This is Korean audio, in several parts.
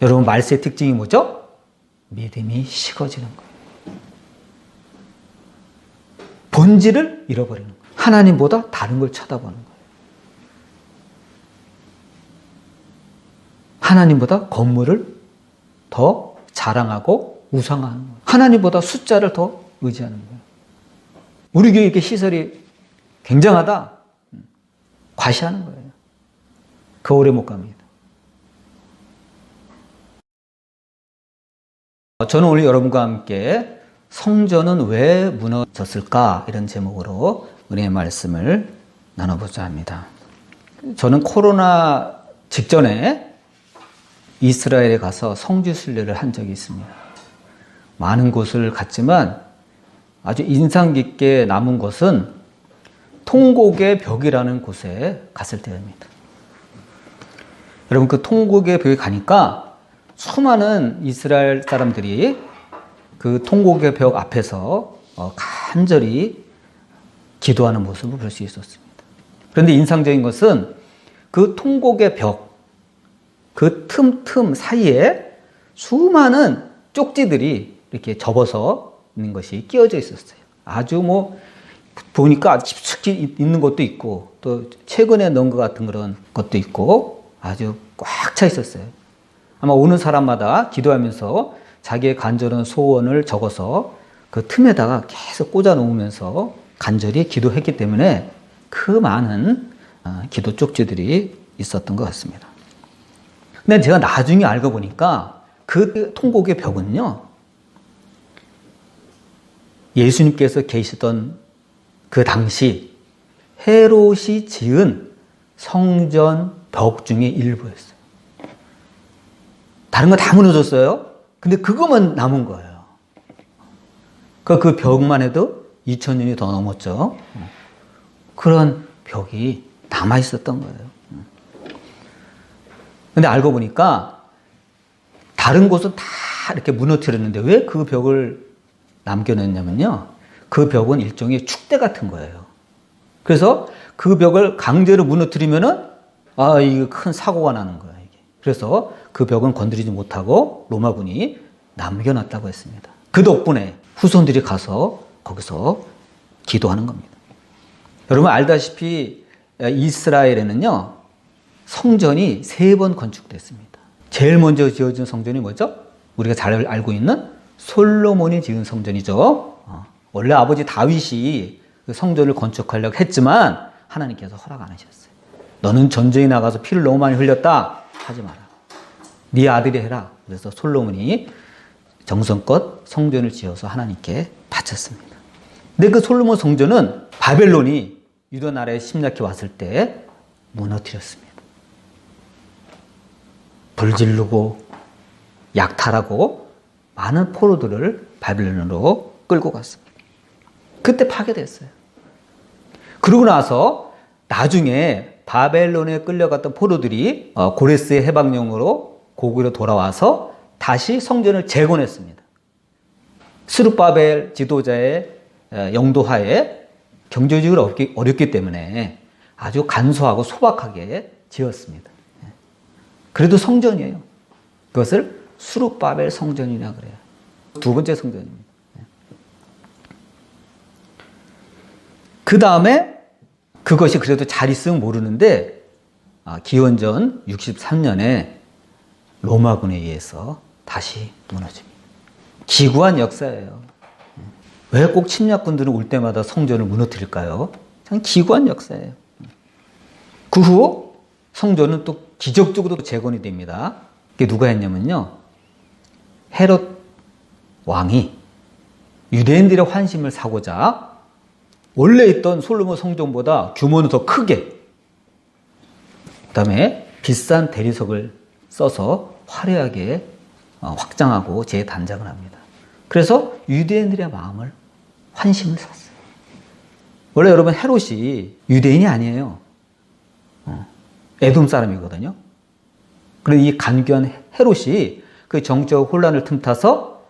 여러분 말세의 특징이 뭐죠? 믿음이 식어지는 거예요. 본질을 잃어버리는 거예요. 하나님보다 다른 걸 쳐다보는 거예요. 하나님보다 건물을 더 자랑하고 우상하는 거예요. 하나님보다 숫자를 더 의지하는 거예요. 우리 교회 이렇게 시설이 굉장하다. 과시하는 거예요. 그 오래 못 갑니다. 저는 오늘 여러분과 함께 성전은 왜 무너졌을까? 이런 제목으로 은혜의 말씀을 나눠보자 합니다. 저는 코로나 직전에 이스라엘에 가서 성지 순례를 한 적이 있습니다. 많은 곳을 갔지만 아주 인상 깊게 남은 것은 통곡의 벽이라는 곳에 갔을 때입니다. 여러분 그 통곡의 벽에 가니까 수많은 이스라엘 사람들이 그 통곡의 벽 앞에서 어, 간절히 기도하는 모습을 볼 수 있었습니다. 그런데 인상적인 것은 그 통곡의 벽, 그 틈틈 사이에 수많은 쪽지들이 이렇게 접어서 있는 것이 끼어져 있었어요. 아주 뭐 보니까 깊숙이 있는 것도 있고 또 최근에 넣은 것 같은 그런 것도 있고 아주 꽉 차 있었어요. 아마 오는 사람마다 기도하면서 자기의 간절한 소원을 적어서 그 틈에다가 계속 꽂아 놓으면서 간절히 기도했기 때문에 그 많은 어, 기도 쪽지들이 있었던 것 같습니다. 근데 제가 나중에 알고 보니까 그 통곡의 벽은요, 예수님께서 계시던 그 당시 헤롯이 지은 성전 벽 중의 일부였어요. 다른 거 다 무너졌어요. 근데 그것만 남은 거예요. 그, 그 벽만 해도 2000년이 더 넘었죠. 그런 벽이 남아 있었던 거예요. 근데 알고 보니까 다른 곳은 다 이렇게 무너뜨렸는데 왜 그 벽을 남겨놨냐면요. 그 벽은 일종의 축대 같은 거예요. 그래서 그 벽을 강제로 무너뜨리면은 아, 이거 큰 사고가 나는 거예요. 이게. 그래서 그 벽은 건드리지 못하고 로마군이 남겨놨다고 했습니다. 그 덕분에 후손들이 가서 거기서 기도하는 겁니다. 여러분 알다시피 이스라엘에는요, 성전이 세 번 건축됐습니다. 제일 먼저 지어진 성전이 뭐죠? 우리가 잘 알고 있는 솔로몬이 지은 성전이죠. 어, 원래 아버지 다윗이 그 성전을 건축하려고 했지만 하나님께서 허락 안 하셨어요. 너는 전쟁에 나가서 피를 너무 많이 흘렸다. 하지 마라. 네 아들이 해라. 그래서 솔로몬이 정성껏 성전을 지어서 하나님께 바쳤습니다. 근데 그 솔로몬 성전은 바벨론이 유다 나라에 침략해 왔을 때 무너뜨렸습니다. 불질르고 약탈하고 많은 포로들을 바벨론으로 끌고 갔습니다. 그때 파괴됐어요. 그러고 나서 나중에 바벨론에 끌려갔던 포로들이 어, 고레스의 해방령으로 고구려 돌아와서 다시 성전을 재건했습니다. 스룹바벨 지도자의 어, 영도하에 경제적으로 어렵기, 어렵기 때문에 아주 간소하고 소박하게 지었습니다. 그래도 성전이에요. 그것을 수룹바벨 성전이라 그래요. 두 번째 성전입니다. 그 다음에 그것이 그래도 잘 있으면 모르는데 아, 기원전 63년에 로마군에 의해서 다시 무너집니다. 기구한 역사예요. 왜 꼭 침략군들은 올 때마다 성전을 무너뜨릴까요? 참 기구한 역사예요. 그 후 성전은 또 기적적으로 재건이 됩니다. 그게 누가 했냐면요. 헤롯 왕이 유대인들의 환심을 사고자 원래 있던 솔로몬 성전보다 규모는 더 크게 그다음에 비싼 대리석을 써서 화려하게 어, 확장하고 재단장을 합니다. 그래서 유대인들의 마음을 환심을 샀어요. 원래 여러분 헤롯이 유대인이 아니에요. 어, 에돔 사람이거든요. 그런데 이 간교한 헤롯이 그 정적 혼란을 틈타서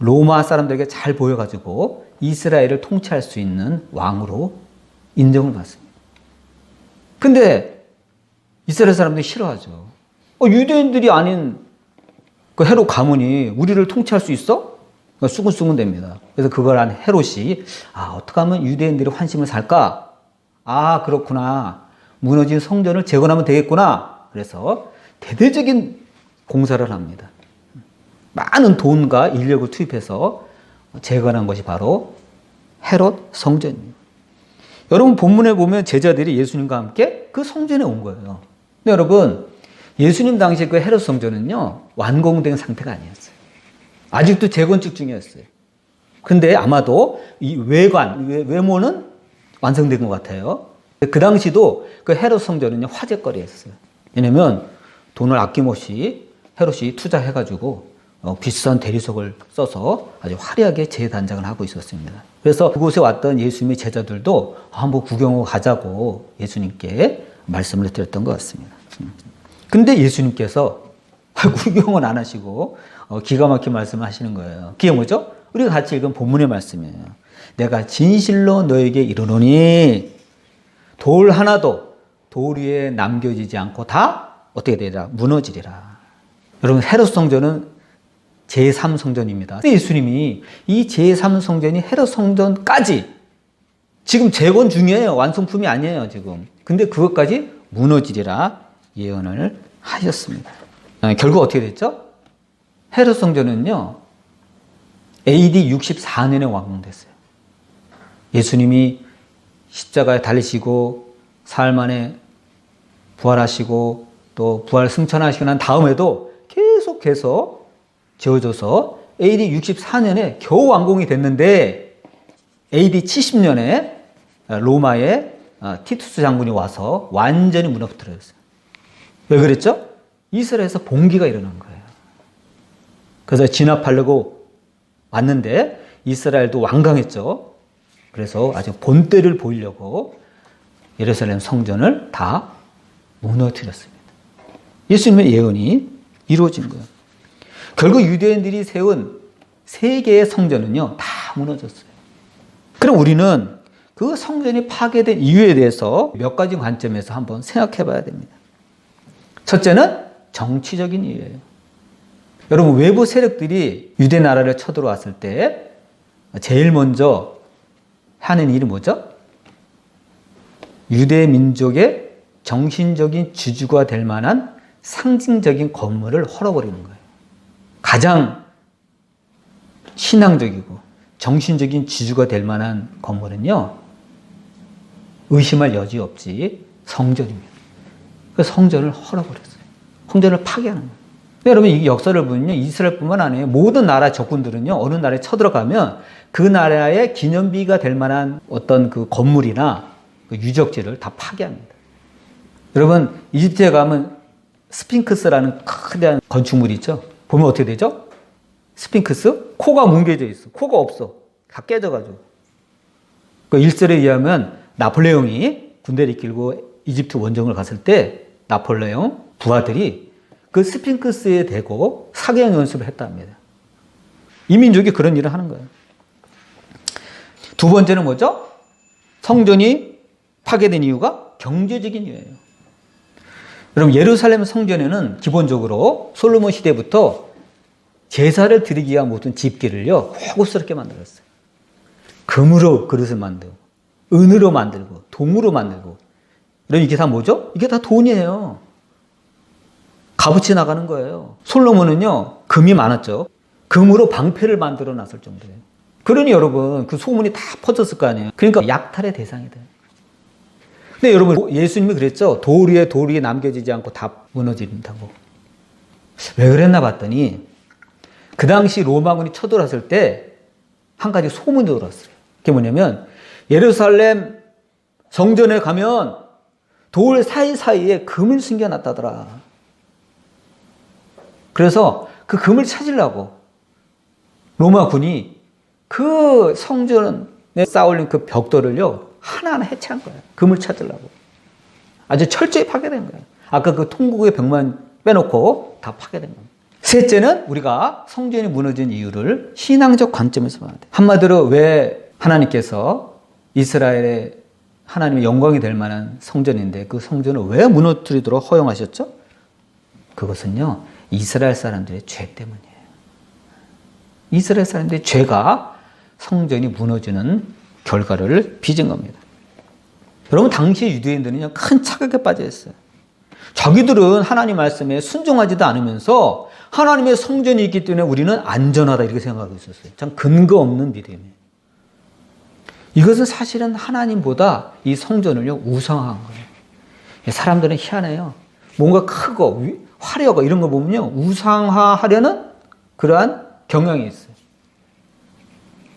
로마 사람들에게 잘 보여가지고 이스라엘을 통치할 수 있는 왕으로 인정을 받습니다. 근데 이스라엘 사람들이 싫어하죠. 어, 유대인들이 아닌 그 헤롯 가문이 우리를 통치할 수 있어? 수근수근 됩니다. 그래서 그걸 한 헤롯이 아 어떻게 하면 유대인들이 환심을 살까? 아 그렇구나. 무너진 성전을 재건하면 되겠구나. 그래서 대대적인 공사를 합니다. 많은 돈과 인력을 투입해서 재건한 것이 바로 헤롯 성전입니다. 여러분 본문에 보면 제자들이 예수님과 함께 그 성전에 온 거예요. 근데 여러분 예수님 당시 그 헤롯 성전은요 완공된 상태가 아니었어요. 아직도 재건축 중이었어요. 근데 아마도 이 외관 외모는 완성된 것 같아요. 그 당시도 그 헤롯 성전은요 화제거리였어요. 왜냐면 돈을 아낌없이 헤롯이 투자해가지고 어, 비싼 대리석을 써서 아주 화려하게 재단장을 하고 있었습니다. 그래서 그곳에 왔던 예수님의 제자들도 한번 구경하고 가자고 예수님께 말씀을 드렸던 것 같습니다. 근데 예수님께서 구경은 안 하시고 어, 기가 막힌 말씀을 하시는 거예요. 그게 뭐죠? 우리가 같이 읽은 본문의 말씀이에요. 내가 진실로 너에게 이르노니 돌 하나도 돌 위에 남겨지지 않고 다 어떻게 되리라 무너지리라. 여러분 헤롯 성전은 제3 성전입니다. 근데 예수님이 이 제3 성전이 헤롯 성전까지 지금 재건 중이에요. 완성품이 아니에요, 지금. 근데 그것까지 무너지리라 예언을 하셨습니다. 아, 결국 어떻게 됐죠? 헤롯 성전은요, AD 64년에 완공됐어요. 예수님이 십자가에 달리시고 사흘 만에 부활하시고 또 부활 승천하시고 난 다음에도 계속해서 지어져서 AD 64년에 겨우 완공이 됐는데 AD 70년에 로마의 티투스 장군이 와서 완전히 무너뜨렸어요. 왜 그랬죠? 이스라엘에서 봉기가 일어난 거예요. 그래서 진압하려고 왔는데 이스라엘도 완강했죠. 그래서 아주 본때를 보이려고 예루살렘 성전을 다 무너뜨렸습니다. 예수님의 예언이 이루어진 거예요. 결국 유대인들이 세운 세 개의 성전은요, 다 무너졌어요. 그럼 우리는 그 성전이 파괴된 이유에 대해서 몇 가지 관점에서 한번 생각해 봐야 됩니다. 첫째는 정치적인 이유예요. 여러분, 외부 세력들이 유대 나라를 쳐들어왔을 때 제일 먼저 하는 일이 뭐죠? 유대 민족의 정신적인 지주가 될 만한 상징적인 건물을 헐어버리는 거예요. 가장 신앙적이고 정신적인 지주가 될 만한 건물은요, 의심할 여지 없이 성전입니다. 그 성전을 헐어버렸어요. 성전을 파괴하는 거예요. 여러분, 이 역사를 보면요, 이스라엘뿐만 아니에요. 모든 나라 적군들은요, 어느 나라에 쳐들어가면 그 나라의 기념비가 될 만한 어떤 그 건물이나 그 유적지를 다 파괴합니다. 여러분, 이집트에 가면 스핑크스라는 크대한 건축물이 있죠? 보면 어떻게 되죠? 스핑크스? 코가 뭉개져 있어. 코가 없어. 다 깨져가지고. 그 일설에 의하면 나폴레옹이 군대를 이끌고 이집트 원정을 갔을 때 나폴레옹 부하들이 그 스핑크스에 대고 사격 연습을 했답니다. 이민족이 그런 일을 하는 거예요. 두 번째는 뭐죠? 성전이 파괴된 이유가 경제적인 이유예요. 여러분 예루살렘 성전에는 기본적으로 솔로몬 시대부터 제사를 드리기 위한 모든 집기를요 고급스럽게 만들었어요. 금으로 그릇을 만들고 은으로 만들고 동으로 만들고 이런 이게 다 뭐죠? 이게 다 돈이에요. 값어치 나가는 거예요. 솔로몬은요 금이 많았죠. 금으로 방패를 만들어 놨을 정도예요. 그러니 여러분 그 소문이 다 퍼졌을 거 아니에요. 그러니까 약탈의 대상이 돼요. 근데 여러분 예수님이 그랬죠. 돌 위에 돌 위에 남겨지지 않고 다 무너진다고. 왜 그랬나 봤더니 그 당시 로마군이 쳐들어왔을 때 한 가지 소문이 돌았어요. 그게 뭐냐면 예루살렘 성전에 가면 돌 사이사이에 금을 숨겨놨다더라. 그래서 그 금을 찾으려고 로마 군이 그 성전에 쌓아올린 그 벽돌을요, 하나하나 해체한 거예요. 금을 찾으려고. 아주 철저히 파괴된 거예요. 아까 그 통곡의 벽만 빼놓고 다 파괴된 겁니다. 셋째는 우리가 성전이 무너진 이유를 신앙적 관점에서 봐야 돼. 한마디로 왜 하나님께서 이스라엘의 하나님의 영광이 될 만한 성전인데 그 성전을 왜 무너뜨리도록 허용하셨죠? 그것은요, 이스라엘 사람들의 죄 때문이에요. 이스라엘 사람들의 죄가 성전이 무너지는 결과를 빚은 겁니다. 여러분, 당시 유대인들은요, 큰 착각에 빠져 있어요. 자기들은 하나님 말씀에 순종하지도 않으면서 하나님의 성전이 있기 때문에 우리는 안전하다 이렇게 생각하고 있었어요. 참 근거 없는 믿음이에요. 이것은 사실은 하나님보다 이 성전을요 우상한 거예요. 사람들은 희한해요. 뭔가 크고 화려하고 이런 거 보면요 우상화하려는 그러한 경향이 있어요.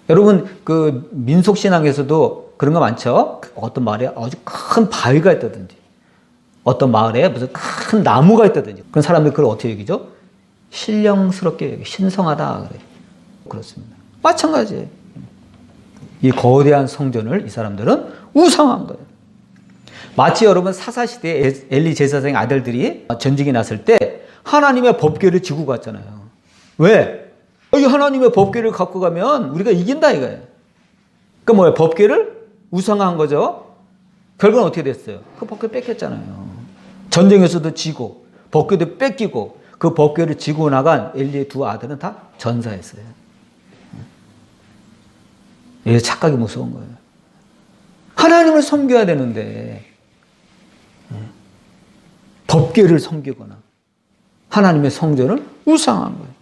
여러분 그 민속 신앙에서도 그런 거 많죠. 어떤 마을에 아주 큰 바위가 있다든지 어떤 마을에 무슨 큰 나무가 있다든지 그런 사람들 그걸 어떻게 여기죠? 신령스럽게 신성하다 그래요. 그렇습니다. 마찬가지예요. 이 거대한 성전을 이 사람들은 우상한 거예요. 마치 여러분 사사시대에 엘리 제사장의 아들들이 전쟁이 났을 때 하나님의 법궤를 지고 갔잖아요. 왜? 이 하나님의 법궤를 갖고 가면 우리가 이긴다 이거예요. 그 뭐예요? 법궤를 우상한 거죠. 결과는 어떻게 됐어요? 그 법궤 뺏겼잖아요. 전쟁에서도 지고 법궤도 뺏기고 그 법궤를 지고 나간 엘리의 두 아들은 다 전사했어요. 이 착각이 무서운 거예요. 하나님을 섬겨야 되는데 법계를 섬기거나 하나님의 성전을 우상한 거예요.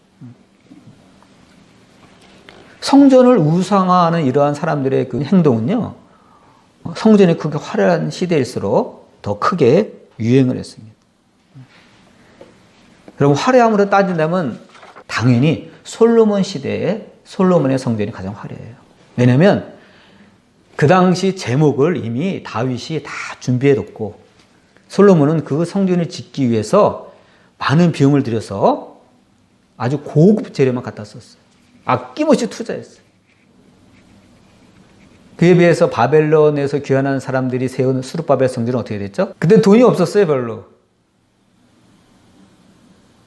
성전을 우상화하는 이러한 사람들의 그 행동은요, 성전이 크게 화려한 시대일수록 더 크게 유행을 했습니다. 여러분, 화려함으로 따진다면 당연히 솔로몬 시대에 솔로몬의 성전이 가장 화려해요. 왜냐면 그 당시 제목을 이미 다윗이 다 준비해 뒀고 솔로몬은 그 성전을 짓기 위해서 많은 비용을 들여서 아주 고급 재료만 갖다 썼어요. 아낌없이 투자했어요. 그에 비해서 바벨론에서 귀환한 사람들이 세운 수르바벨 성전은 어떻게 됐죠? 그때 돈이 없었어요, 별로.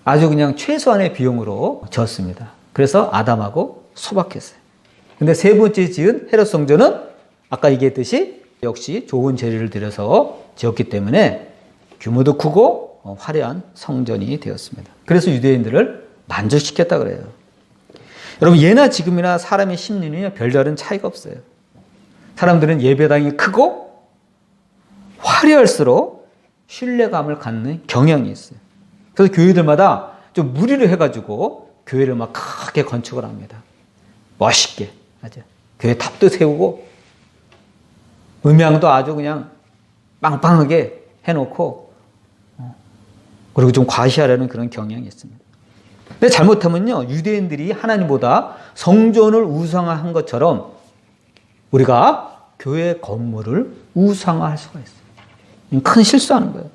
아주 그냥 최소한의 비용으로 지었습니다. 그래서 아담하고 소박했어요. 근데 세 번째 지은 헤롯 성전은 아까 얘기했듯이 역시 좋은 재료를 들여서 지었기 때문에 규모도 크고 어, 화려한 성전이 되었습니다. 그래서 유대인들을 만족시켰다 그래요. 여러분 예나 지금이나 사람의 심리는 별다른 차이가 없어요. 사람들은 예배당이 크고 화려할수록 신뢰감을 갖는 경향이 있어요. 그래서 교회들마다 좀 무리를 해가지고 교회를 막 크게 건축을 합니다. 멋있게. 맞아. 교회 탑도 세우고 음향도 아주 그냥 빵빵하게 해놓고 어, 그리고 좀 과시하려는 그런 경향이 있습니다. 근데 잘못하면요 유대인들이 하나님보다 성전을 우상화한 것처럼 우리가 교회 건물을 우상화할 수가 있어요. 큰 실수하는 거예요.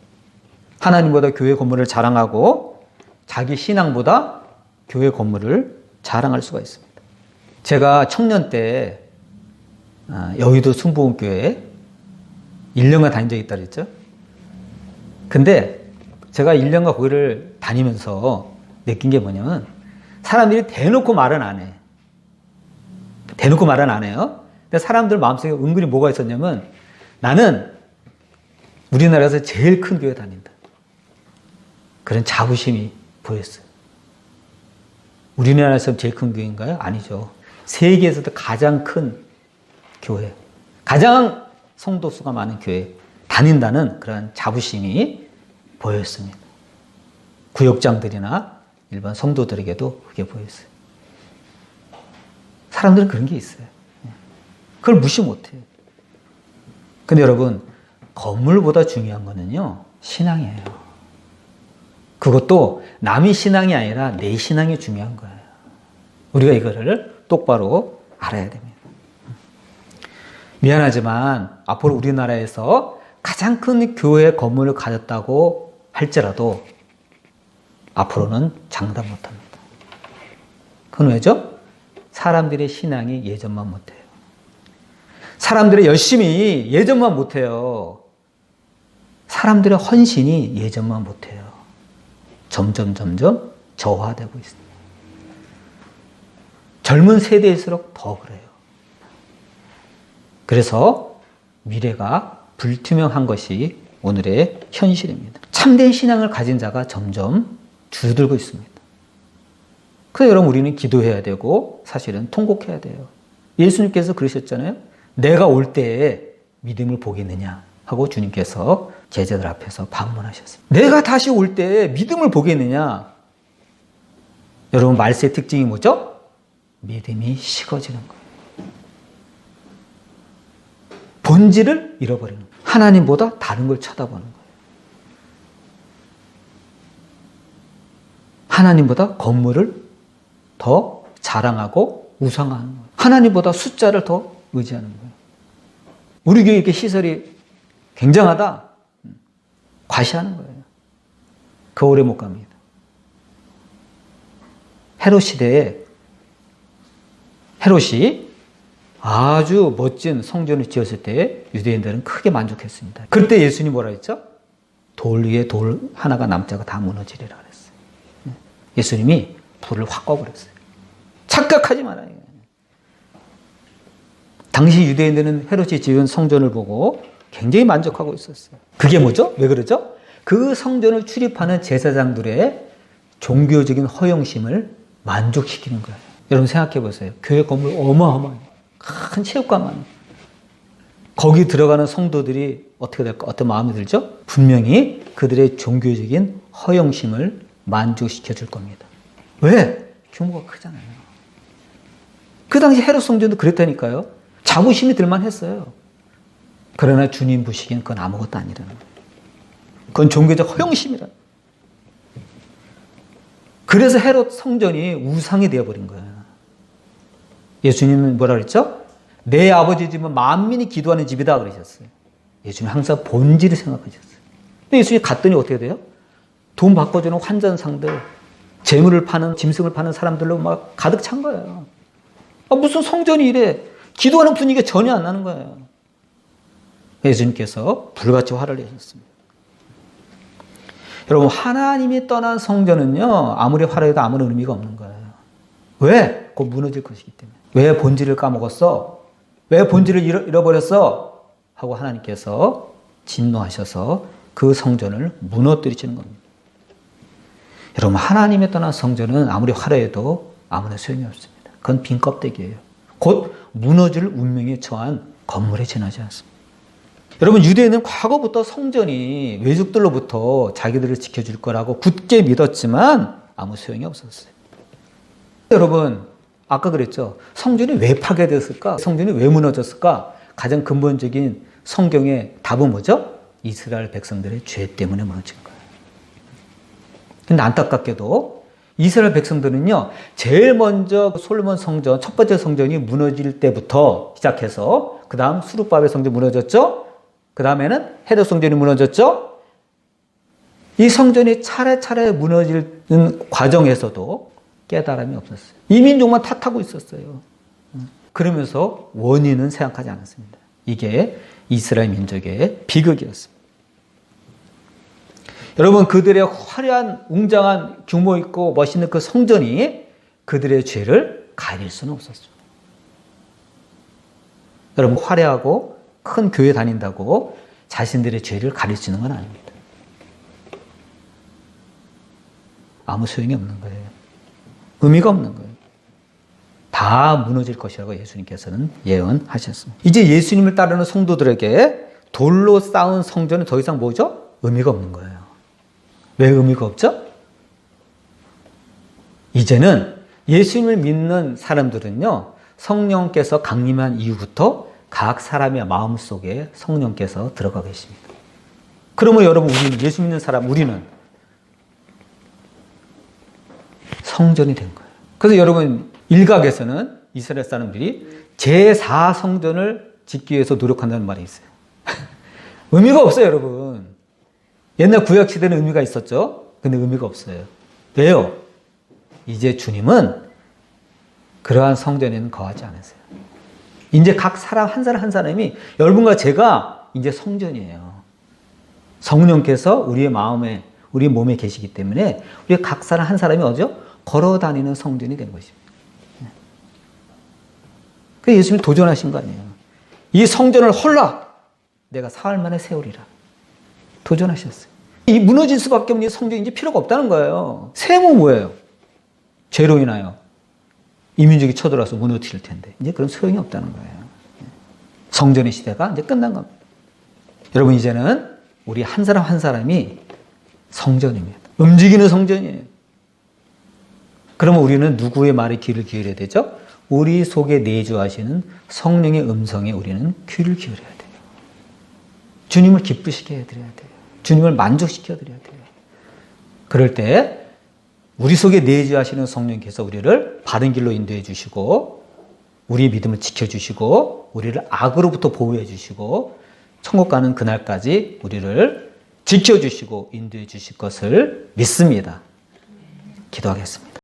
하나님보다 교회 건물을 자랑하고 자기 신앙보다 교회 건물을 자랑할 수가 있습니다. 제가 청년 때 아, 여의도 순복음교회 1년간 다닌 적이 있다 그랬죠. 근데 제가 1년간 거기를 다니면서 느낀 게 뭐냐면 사람들이 대놓고 말은 안 해. 대놓고 말은 안 해요. 근데 사람들 마음속에 은근히 뭐가 있었냐면 나는 우리나라에서 제일 큰 교회 다닌다. 그런 자부심이 보였어요. 우리나라에서 제일 큰 교회인가요? 아니죠. 세계에서도 가장 큰 교회, 가장 성도 수가 많은 교회 다닌다는 그런 자부심이 보였습니다. 구역장들이나 일반 성도들에게도 그게 보였어요. 사람들은 그런 게 있어요. 그걸 무시 못해요. 근데 여러분, 건물보다 중요한 거는요, 신앙이에요. 그것도 남의 신앙이 아니라 내 신앙이 중요한 거예요. 우리가 이거를 똑바로 알아야 됩니다. 미안하지만 앞으로 우리나라에서 가장 큰 교회 건물을 가졌다고 할지라도 앞으로는 장담 못 합니다. 그건 왜죠? 사람들의 신앙이 예전만 못해요. 사람들의 열심히 예전만 못해요. 사람들의 헌신이 예전만 못해요. 점점 점점 저하되고 있습니다. 젊은 세대일수록 더 그래요. 그래서 미래가 불투명한 것이 오늘의 현실입니다. 참된 신앙을 가진 자가 점점 줄들고 있습니다. 그래서 여러분 우리는 기도해야 되고 사실은 통곡해야 돼요. 예수님께서 그러셨잖아요. 내가 올 때에 믿음을 보겠느냐 하고 주님께서 제자들 앞에서 방문하셨습니다. 내가 다시 올 때에 믿음을 보겠느냐? 여러분 말세의 특징이 뭐죠? 믿음이 식어지는 거예요. 본질을 잃어버리는 거예요. 하나님보다 다른 걸 쳐다보는 거예요. 하나님보다 건물을 더 자랑하고 우상하는 거예요. 하나님보다 숫자를 더 의지하는 거예요. 우리 교회 이렇게 시설이 굉장하다. 과시하는 거예요. 그 오래 못 갑니다. 헤롯 시대에 헤롯이 아주 멋진 성전을 지었을 때 유대인들은 크게 만족했습니다. 그때 예수님 뭐라 했죠? 돌 위에 돌 하나가 남자가 다 무너지리라 그랬어요. 예수님이 불을 확 꺼버렸어요. 착각하지 말아요. 당시 유대인들은 헤롯이 지은 성전을 보고 굉장히 만족하고 있었어요. 그게 뭐죠? 왜 그러죠? 그 성전을 출입하는 제사장들의 종교적인 허영심을 만족시키는 거예요. 여러분 생각해 보세요. 교회 건물 어마어마해요. 큰 체육관만. 거기 들어가는 성도들이 어떻게 될까? 어떤 마음이 들죠? 분명히 그들의 종교적인 허영심을 만족시켜 줄 겁니다. 왜? 규모가 크잖아요. 그 당시 헤롯 성전도 그랬다니까요. 자부심이 들만 했어요. 그러나 주님 보시기엔 그건 아무것도 아니라는 거예요. 그건 종교적 허영심이라. 그래서 헤롯 성전이 우상이 되어버린 거예요. 예수님은 뭐라 그랬죠? 내 아버지 집은 만민이 기도하는 집이다 그러셨어요. 예수님 항상 본질을 생각하셨어요. 근데 예수님이 갔더니 어떻게 돼요? 돈 바꿔주는 환전상들, 재물을 파는, 짐승을 파는 사람들로 막 가득 찬 거예요. 아, 무슨 성전이 이래? 기도하는 분위기가 전혀 안 나는 거예요. 예수님께서 불같이 화를 내셨습니다. 여러분, 하나님이 떠난 성전은요, 아무리 화려해도 아무런 의미가 없는 거예요. 왜? 곧 무너질 것이기 때문에. 왜 본질을 까먹었어? 왜 본질을 잃어, 잃어버렸어? 하고 하나님께서 진노하셔서 그 성전을 무너뜨리시는 겁니다. 여러분, 하나님의 떠난 성전은 아무리 화려해도 아무런 소용이 없습니다. 그건 빈 껍데기예요. 곧 무너질 운명에 처한 건물에 지나지 않습니다. 여러분, 유대인은 과거부터 성전이 외족들로부터 자기들을 지켜줄 거라고 굳게 믿었지만 아무 소용이 없었어요. 여러분, 아까 그랬죠. 성전이 왜 파괴됐을까? 성전이 왜 무너졌을까? 가장 근본적인 성경의 답은 뭐죠? 이스라엘 백성들의 죄 때문에 무너진 거예요. 근데 안타깝게도 이스라엘 백성들은요, 제일 먼저 솔로몬 성전, 첫 번째 성전이 무너질 때부터 시작해서, 그 다음 수르바벨 성전 무너졌죠? 그 다음에는 헤드 성전이 무너졌죠? 이 성전이 차례차례 무너지는 과정에서도 깨달음이 없었어요. 이민족만 탓하고 있었어요. 그러면서 원인은 생각하지 않았습니다. 이게 이스라엘 민족의 비극이었습니다. 여러분, 그들의 화려한, 웅장한 규모 있고 멋있는 그 성전이 그들의 죄를 가릴 수는 없었죠. 여러분, 화려하고 큰 교회 다닌다고 자신들의 죄를 가릴 수 있는 건 아닙니다. 아무 소용이 없는 거예요. 의미가 없는 거예요. 다 무너질 것이라고 예수님께서는 예언하셨습니다. 이제 예수님을 따르는 성도들에게 돌로 쌓은 성전은 더 이상 뭐죠? 의미가 없는 거예요. 왜 의미가 없죠? 이제는 예수님을 믿는 사람들은요, 성령께서 강림한 이후부터 각 사람의 마음 속에 성령께서 들어가 계십니다. 그러면 여러분, 우리는, 예수 믿는 사람, 우리는 성전이 된 거예요. 그래서 여러분, 일각에서는 이스라엘 사람들이 제4성전을 짓기 위해서 노력한다는 말이 있어요. 의미가 없어요, 여러분. 옛날 구약 시대는 의미가 있었죠. 근데 의미가 없어요. 왜요? 이제 주님은 그러한 성전에는 거하지 않으세요. 이제 각 사람 한 사람 한 사람이 여러분과 제가 이제 성전이에요. 성령께서 우리의 마음에 우리 몸에 계시기 때문에 우리 각 사람 한 사람이 어죠? 걸어 다니는 성전이 된 것입니다. 그 예수님이 도전하신 거 아니에요. 이 성전을 홀라 내가 사흘 만에 세우리라. 도전하셨어요. 이 무너질 수밖에 없는 성전이 이제 필요가 없다는 거예요. 세모 뭐예요? 죄로 인하여 이민족이 쳐들어와서 무너뜨릴 텐데 이제 그런 소용이 없다는 거예요. 성전의 시대가 이제 끝난 겁니다. 여러분 이제는 우리 한 사람 한 사람이 성전입니다. 움직이는 성전이에요. 그러면 우리는 누구의 말에 귀를 기울여야 되죠? 우리 속에 내주하시는 성령의 음성에 우리는 귀를 기울여야 돼요. 주님을 기쁘시게 해드려야 돼요. 주님을 만족시켜 드려야 돼요. 그럴 때 우리 속에 내주하시는 성령께서 우리를 바른 길로 인도해 주시고 우리의 믿음을 지켜 주시고 우리를 악으로부터 보호해 주시고 천국 가는 그날까지 우리를 지켜 주시고 인도해 주실 것을 믿습니다. 기도하겠습니다.